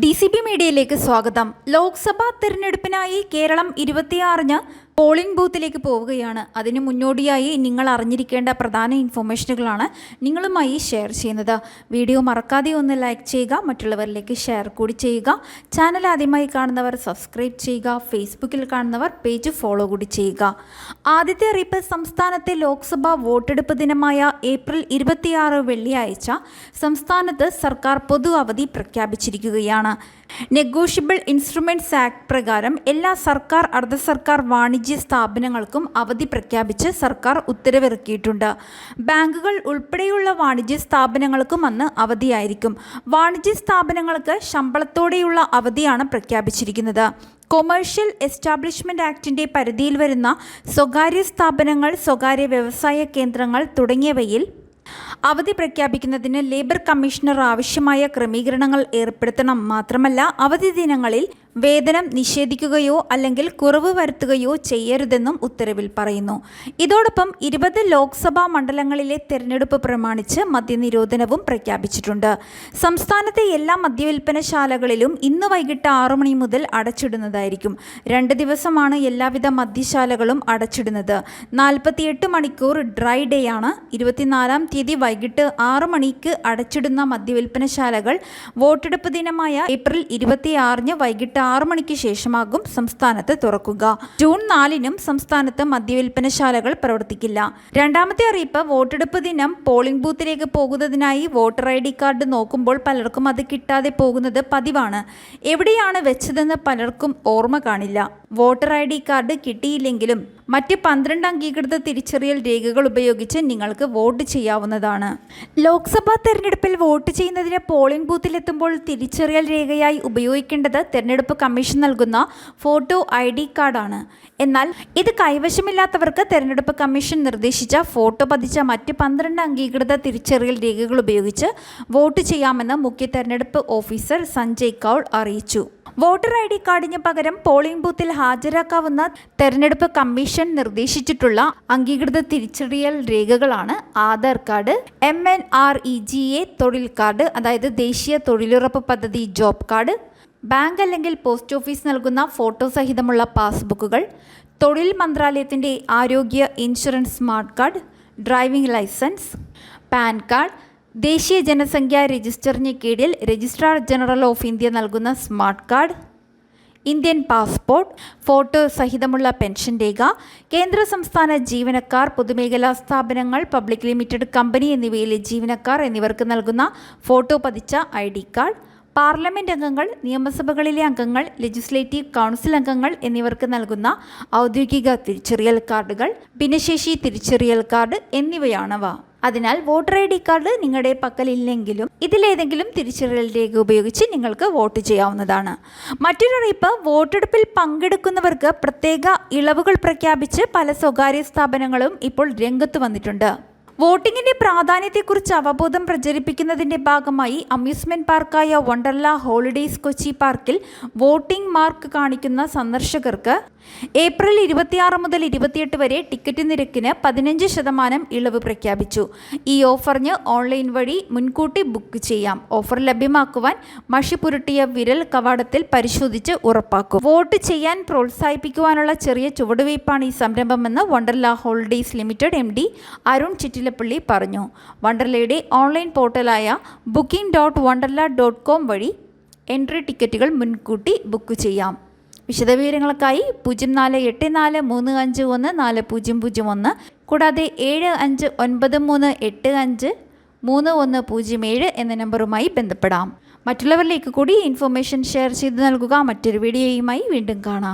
D C B മീഡിയയിലേക്ക് സ്വാഗതം. ലോക്സഭാ തിരഞ്ഞെടുപ്പിനായി കേരളം ഇരുപത്തിയാറിന് പോളിംഗ് ബൂത്തിലേക്ക് പോവുകയാണ്. അതിന് മുന്നോടിയായി നിങ്ങൾ അറിഞ്ഞിരിക്കേണ്ട പ്രധാന ഇൻഫർമേഷനുകളാണ് നിങ്ങളുമായി ഷെയർ ചെയ്യുന്നത്. വീഡിയോ മറക്കാതെ ഒന്ന് ലൈക്ക് ചെയ്യുക മറ്റുള്ളവരിലേക്ക് ഷെയർ കൂടി ചെയ്യുക. ചാനൽ ആദ്യമായി കാണുന്നവർ സബ്സ്ക്രൈബ് ചെയ്യുക ഫേസ്ബുക്കിൽ കാണുന്നവർ പേജ് ഫോളോ കൂടി ചെയ്യുക. ആദ്യത്തെ അറിയിപ്പ് സംസ്ഥാനത്തെ ലോക്സഭാ വോട്ടെടുപ്പ് ദിനമായ ഏപ്രിൽ ഇരുപത്തിയാറ് വെള്ളിയാഴ്ച സംസ്ഥാനത്ത് സർക്കാർ പൊതു അവധി പ്രഖ്യാപിച്ചിരിക്കുകയാണ്. നെഗോഷ്യബിൾ ഇൻസ്ട്രുമെന്റ്സ് ആക്ട് പ്രകാരം എല്ലാ സർക്കാർ അർദ്ധ സർക്കാർ വാണിജ്യ സ്ഥാപനങ്ങൾക്കും അവധി പ്രഖ്യാപിച്ച് സർക്കാർ ഉത്തരവിറക്കിയിട്ടുണ്ട്. ബാങ്കുകൾ ഉൾപ്പെടെയുള്ള വാണിജ്യ സ്ഥാപനങ്ങൾക്കും അന്ന് അവധിയായിരിക്കും. വാണിജ്യ സ്ഥാപനങ്ങൾക്ക് ശമ്പളത്തോടെയുള്ള അവധിയാണ് പ്രഖ്യാപിച്ചിരിക്കുന്നത്. കൊമേഴ്ഷ്യൽ എസ്റ്റാബ്ലിഷ്മെന്റ് ആക്ടിന്റെ പരിധിയിൽ വരുന്ന സ്വകാര്യ സ്ഥാപനങ്ങൾ സ്വകാര്യ വ്യവസായ കേന്ദ്രങ്ങൾ തുടങ്ങിയവയിൽ അവധി പ്രഖ്യാപിക്കുന്നതിന് ലേബർ കമ്മീഷണർ ആവശ്യമായ ക്രമീകരണങ്ങൾ ഏർപ്പെടുത്തണം മാത്രമല്ല അവധി ദിനങ്ങളിൽ വേതനം നിഷേധിക്കുകയോ അല്ലെങ്കിൽ കുറവ് വരുത്തുകയോ ചെയ്യരുതെന്നും ഉത്തരവിൽ പറയുന്നു. ഇതോടൊപ്പം ഇരുപത് ലോക്സഭാ മണ്ഡലങ്ങളിലെ തെരഞ്ഞെടുപ്പ് പ്രമാണിച്ച് മദ്യനിരോധനവും പ്രഖ്യാപിച്ചിട്ടുണ്ട്. സംസ്ഥാനത്തെ എല്ലാ മദ്യവിൽപ്പനശാലകളിലും ഇന്ന് വൈകിട്ട് ആറു മണി മുതൽ അടച്ചിടുന്നതായിരിക്കും. രണ്ട് ദിവസമാണ് എല്ലാവിധ മദ്യശാലകളും അടച്ചിടുന്നത്. നാൽപ്പത്തിയെട്ട് മണിക്കൂർ ഡ്രൈ ഡേ ആണ് ഇരുപത്തിനാലാം തീയതി വൈകിട്ട് ആറു മണിക്ക് അടച്ചിടുന്ന മദ്യവിൽപ്പനശാലകൾ വോട്ടെടുപ്പ് ദിനമായ ഏപ്രിൽ ഇരുപത്തിയാറിന് വൈകിട്ട് ആറു മണിക്ക് ശേഷമാകും സംസ്ഥാനത്ത് തുറക്കുക. ജൂൺ നാലിനും സംസ്ഥാനത്ത് മദ്യവിൽപ്പനശാലകൾ പ്രവർത്തിക്കില്ല. രണ്ടാമത്തെ അറിയിപ്പ് വോട്ടെടുപ്പ് ദിനം പോളിംഗ് ബൂത്തിലേക്ക് പോകുന്നതിനായി വോട്ടർ ഐ ഡി കാർഡ് നോക്കുമ്പോൾ പലർക്കും അത് കിട്ടാതെ പോകുന്നത് പതിവാണ്. എവിടെയാണ് വെച്ചതെന്ന് പലർക്കും ഓർമ്മ കാണില്ല. വോട്ടർ ഐ ഡി കാർഡ് കിട്ടിയില്ലെങ്കിലും മറ്റ് പന്ത്രണ്ട് അംഗീകൃത തിരിച്ചറിയൽ രേഖകൾ ഉപയോഗിച്ച് നിങ്ങൾക്ക് വോട്ട് ചെയ്യാവുന്നതാണ്. ലോക്സഭാ തെരഞ്ഞെടുപ്പിൽ വോട്ട് ചെയ്യുന്നതിന് പോളിംഗ് ബൂത്തിലെത്തുമ്പോൾ തിരിച്ചറിയൽ രേഖയായി ഉപയോഗിക്കേണ്ടത് തെരഞ്ഞെടുപ്പ് കമ്മീഷൻ നൽകുന്ന ഫോട്ടോ ഐ ഡി കാർഡാണ്. എന്നാൽ ഇത് കൈവശമില്ലാത്തവർക്ക് തെരഞ്ഞെടുപ്പ് കമ്മീഷൻ നിർദ്ദേശിച്ച ഫോട്ടോ പതിച്ച മറ്റ് പന്ത്രണ്ട് അംഗീകൃത തിരിച്ചറിയൽ രേഖകൾ ഉപയോഗിച്ച് വോട്ട് ചെയ്യാമെന്ന് മുഖ്യ തെരഞ്ഞെടുപ്പ് ഓഫീസർ സഞ്ജയ് കൗൾ അറിയിച്ചു. വോട്ടർ ഐ ഡി കാർഡിന് പകരം പോളിംഗ് ബൂത്തിൽ ഹാജരാക്കാവുന്ന തെരഞ്ഞെടുപ്പ് കമ്മീഷൻ നിർദ്ദേശിച്ചിട്ടുള്ള അംഗീകൃത തിരിച്ചറിയൽ രേഖകളാണ് Aadhaar card M N R E G A തൊഴിൽ കാർഡ് അതായത് ദേശീയ തൊഴിലുറപ്പ് പദ്ധതി ജോബ് കാർഡ് ബാങ്ക് അല്ലെങ്കിൽ പോസ്റ്റ് ഓഫീസ് നൽകുന്ന ഫോട്ടോ സഹിതമുള്ള പാസ്ബുക്കുകൾ തൊഴിൽ മന്ത്രാലയത്തിന്റെ ആരോഗ്യ insurance smart card driving licence PAN card ദേശീയ ജനസംഖ്യാ രജിസ്റ്ററിന് കീഴിൽ രജിസ്ട്രാർ ജനറൽ ഓഫ് ഇന്ത്യ നൽകുന്ന smart card Indian passport photo സഹിതമുള്ള pension രേഖ കേന്ദ്ര സംസ്ഥാന ജീവനക്കാർ പൊതുമേഖലാ സ്ഥാപനങ്ങൾ പബ്ലിക് ലിമിറ്റഡ് കമ്പനി എന്നിവയിലെ ജീവനക്കാർ എന്നിവർക്ക് നൽകുന്ന ഫോട്ടോ പതിച്ച ഐ ഡി കാർഡ് പാർലമെന്റ് അംഗങ്ങൾ നിയമസഭകളിലെ അംഗങ്ങൾ ലെജിസ്ലേറ്റീവ് കൗൺസിൽ അംഗങ്ങൾ എന്നിവർക്ക് നൽകുന്ന ഔദ്യോഗിക തിരിച്ചറിയൽ കാർഡുകൾ ഭിന്നശേഷി തിരിച്ചറിയൽ കാർഡ് എന്നിവയാണവ. അതിനാൽ വോട്ടർ ഐ ഡി കാർഡ് നിങ്ങളുടെ പക്കലില്ലെങ്കിലും ഇതിലേതെങ്കിലും തിരിച്ചറിയൽ രേഖ ഉപയോഗിച്ച് നിങ്ങൾക്ക് വോട്ട് ചെയ്യാവുന്നതാണ്. മറ്റൊരറിയിപ്പ് വോട്ടെടുപ്പിൽ പങ്കെടുക്കുന്നവർക്ക് പ്രത്യേക ഇളവുകൾ പ്രഖ്യാപിച്ച് പല സ്വകാര്യ സ്ഥാപനങ്ങളും ഇപ്പോൾ രംഗത്ത് വന്നിട്ടുണ്ട്. വോട്ടിങ്ങിന്റെ പ്രാധാന്യത്തെക്കുറിച്ച് അവബോധം പ്രചരിപ്പിക്കുന്നതിന്റെ ഭാഗമായി അമ്യൂസ്മെന്റ് പാർക്കായ വണ്ടർല ഹോളിഡേയ്സ് കൊച്ചി പാർക്കിൽ വോട്ടിംഗ് മാർക്ക് കാണിക്കുന്ന സന്ദർശകർക്ക് ഏപ്രിൽ ഇരുപത്തിയാറ് മുതൽ ഇരുപത്തിയെട്ട് വരെ ടിക്കറ്റ് നിരക്കിന് പതിനഞ്ച് ശതമാനം ഇളവ് പ്രഖ്യാപിച്ചു. ഈ ഓഫറിന് ഓൺലൈൻ വഴി മുൻകൂട്ടി ബുക്ക് ചെയ്യാം. ഓഫർ ലഭ്യമാക്കുവാൻ മഷി പുരട്ടിയ വിരൽ കവാടത്തിൽ പരിശോധിച്ച് ഉറപ്പാക്കും. വോട്ട് ചെയ്യാൻ പ്രോത്സാഹിപ്പിക്കുവാനുള്ള ചെറിയ ചുവടുവയ്പ്പാണ് ഈ സംരംഭമെന്ന് Wonderla holidays limited M D Arun Chittilappilly പറഞ്ഞു. വണ്ടർലയുടെ online പോർട്ടലായ booking dot Wonderla dot com വഴി എൻട്രി ടിക്കറ്റുകൾ മുൻകൂട്ടി ബുക്ക് ചെയ്യാം. വിശദവിവരങ്ങൾക്കായി പൂജ്യം നാല് എട്ട് നാല് മൂന്ന് അഞ്ച് ഒന്ന് നാല് പൂജ്യം പൂജ്യം ഒന്ന് കൂടാതെ ഏഴ് അഞ്ച് ഒൻപത് മൂന്ന് എട്ട് അഞ്ച് മൂന്ന് ഒന്ന് പൂജ്യം ഏഴ് എന്ന നമ്പറുമായി ബന്ധപ്പെടാം. മറ്റുള്ളവരിലേക്ക് കൂടി ഇൻഫർമേഷൻ ഷെയർ ചെയ്ത് നൽകുക. മറ്റൊരു വീഡിയോയുമായി വീണ്ടും കാണാം.